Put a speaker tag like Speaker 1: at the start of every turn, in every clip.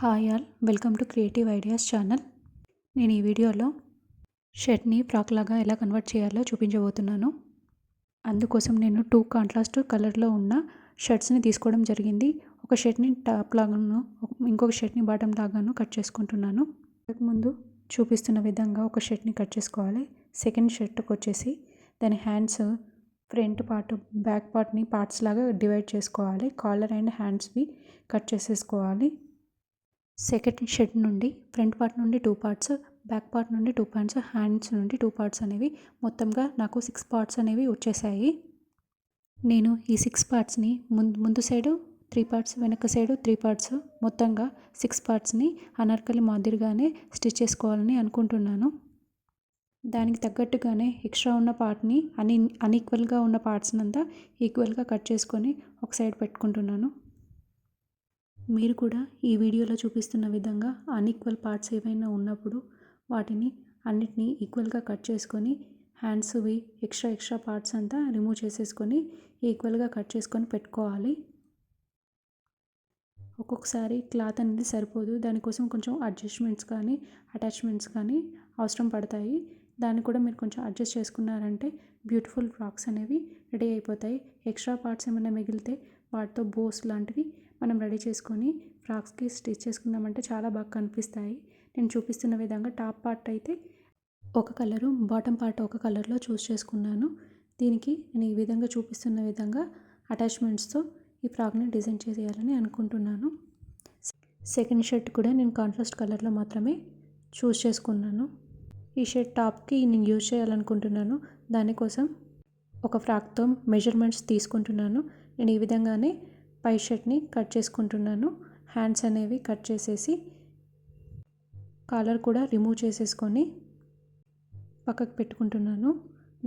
Speaker 1: Hi all welcome to creative ideas channel నేను ఈ వీడియోలో షర్ట్ని ఫ్రాక్ లాగా ఎలా కన్వర్ట్ చేయాలో చూపించబోతున్నాను. అందుకోసం నేను టూ కాంట్రాస్ట్ కలర్లో ఉన్న షర్ట్స్ని తీసుకోవడం జరిగింది. ఒక షర్ట్ని టాప్ లాగాను ఇంకొక షర్ట్ని బాటమ్ లాగాను కట్ చేసుకుంటున్నాను. ముందు చూపిస్తున్న విధంగా ఒక షర్ట్ని కట్ చేసుకోవాలి. సెకండ్ షర్ట్కి వచ్చేసి దాని హ్యాండ్స్ ఫ్రంట్ పార్ట్ బ్యాక్ పార్ట్ని పార్ట్స్ లాగా డివైడ్ చేసుకోవాలి. కాలర్ అండ్ హ్యాండ్స్వి కట్ చేసేసుకోవాలి. సెకండ్ షెడ్ నుండి ఫ్రంట్ పార్ట్ నుండి టూ పార్ట్స్ బ్యాక్ పార్ట్ నుండి టూ పార్ట్స్ హ్యాండ్స్ నుండి టూ పార్ట్స్ అనేవి మొత్తంగా నాకు సిక్స్ పార్ట్స్ అనేవి వచ్చేసాయి. నేను ఈ సిక్స్ పార్ట్స్ని ముందు ముందు సైడు త్రీ పార్ట్స్ వెనక సైడు త్రీ పార్ట్స్ మొత్తంగా సిక్స్ పార్ట్స్ని అనార్కలి మాదిరిగానే స్టిచ్ చేసుకోవాలని అనుకుంటున్నాను. దానికి తగ్గట్టుగానే ఎక్స్ట్రా ఉన్న పార్ట్ని అన్ అన్ఈక్వల్గా ఉన్న పార్ట్స్ని అంతా ఈక్వల్గా కట్ చేసుకొని ఒక సైడ్ పెట్టుకుంటున్నాను. మీరు కూడా ఈ వీడియోలో చూపిస్తున్న విధంగా అన్ఈక్వల్ పార్ట్స్ ఏవైనా ఉన్నప్పుడు వాటిని అన్నిటినీ ఈక్వల్గా కట్ చేసుకొని హ్యాండ్స్వి ఎక్స్ట్రా ఎక్స్ట్రా పార్ట్స్ అంతా రిమూవ్ చేసేసుకొని ఈక్వల్గా కట్ చేసుకొని పెట్టుకోవాలి. ఒక్కొక్కసారి క్లాత్ అనేది సరిపోదు. దానికోసం కొంచెం అడ్జస్ట్మెంట్స్ కానీ అటాచ్మెంట్స్ కానీ అవసరం పడతాయి. దాన్ని కూడా మీరు కొంచెం అడ్జస్ట్ చేసుకున్నారంటే బ్యూటిఫుల్ ఫ్రాక్స్ అనేవి రెడీ అయిపోతాయి. ఎక్స్ట్రా పార్ట్స్ ఏమైనా మిగిలితే వాటితో బోస్ లాంటివి మనం రెడీ చేసుకొని ఫ్రాక్స్కి స్టిచ్ చేసుకున్నామంటే చాలా బాగా కనిపిస్తాయి. నేను చూపిస్తున్న విధంగా టాప్ పార్ట్ అయితే ఒక కలరు బాటమ్ పార్ట్ ఒక కలర్లో చూస్ చేసుకున్నాను. దీనికి నేను ఈ విధంగా చూపిస్తున్న విధంగా అటాచ్మెంట్స్తో ఈ ఫ్రాక్ని డిజైన్ చేసేయాలని అనుకుంటున్నాను. సెకండ్ షర్ట్ కూడా నేను కాంట్రాస్ట్ కలర్లో మాత్రమే చూస్ చేసుకున్నాను. ఈ షర్ట్ టాప్కి నేను యూజ్ చేయాలనుకుంటున్నాను. దానికోసం ఒక ఫ్రాక్తో మెజర్మెంట్స్ తీసుకుంటున్నాను. నేను ఈ విధంగానే పై షర్ట్ని కట్ చేసుకుంటున్నాను. హ్యాండ్స్ అనేవి కట్ చేసేసి కాలర్ కూడా రిమూవ్ చేసేసుకొని పక్కకు పెట్టుకుంటున్నాను.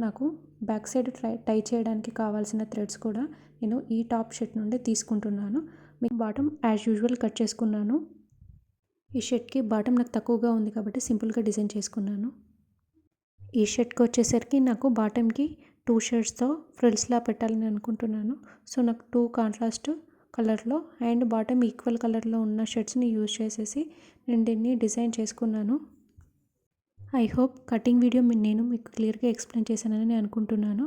Speaker 1: నాకు బ్యాక్ సైడ్ ట్రై టై చేయడానికి కావాల్సిన థ్రెడ్స్ కూడా నేను ఈ టాప్ షర్ట్ నుండి తీసుకుంటున్నాను. మీ బాటమ్ యాజ్ యూజువల్ కట్ చేసుకున్నాను. ఈ షర్ట్కి బాటమ్ నాకు తక్కువగా ఉంది కాబట్టి సింపుల్గా డిజైన్ చేసుకున్నాను. ఈ షర్ట్కి వచ్చేసరికి నాకు బాటమ్కి టూ షర్ట్స్తో ఫ్రిల్స్లా పెట్టాలని అనుకుంటున్నాను. సో నాకు టూ కాంట్రాస్ట్ కలర్లో అండ్ బాటమ్ ఈక్వల్ కలర్లో ఉన్న షర్ట్స్ని యూజ్ చేసేసి నేను దీన్ని డిజైన్ చేసుకున్నాను. ఐ హోప్ కటింగ్ వీడియో నేను మీకు క్లియర్గా ఎక్స్ప్లెయిన్ చేశానని నేను అనుకుంటున్నాను.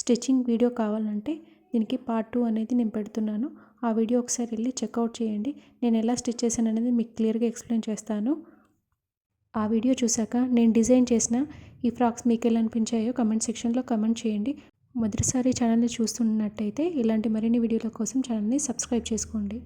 Speaker 1: స్టిచ్చింగ్ వీడియో కావాలంటే దీనికి పార్ట్ టూ అనేది నేను పెడుతున్నాను. ఆ వీడియో ఒకసారి వెళ్ళి చెక్అవుట్ చేయండి. నేను ఎలా స్టిచ్ చేశాను అనేది మీకు క్లియర్గా ఎక్స్ప్లెయిన్ చేస్తాను. ఆ వీడియో చూశాక నేను డిజైన్ చేసిన ఈ ఫ్రాక్స్ మీకు ఎలా అనిపించాయో కమెంట్ సెక్షన్లో కమెంట్ చేయండి. మొదటిసారి ఛానల్ని చూస్తున్నట్టయితే ఇలాంటి మరిన్ని వీడియోల కోసం ఛానల్ని సబ్స్క్రైబ్ చేసుకోండి.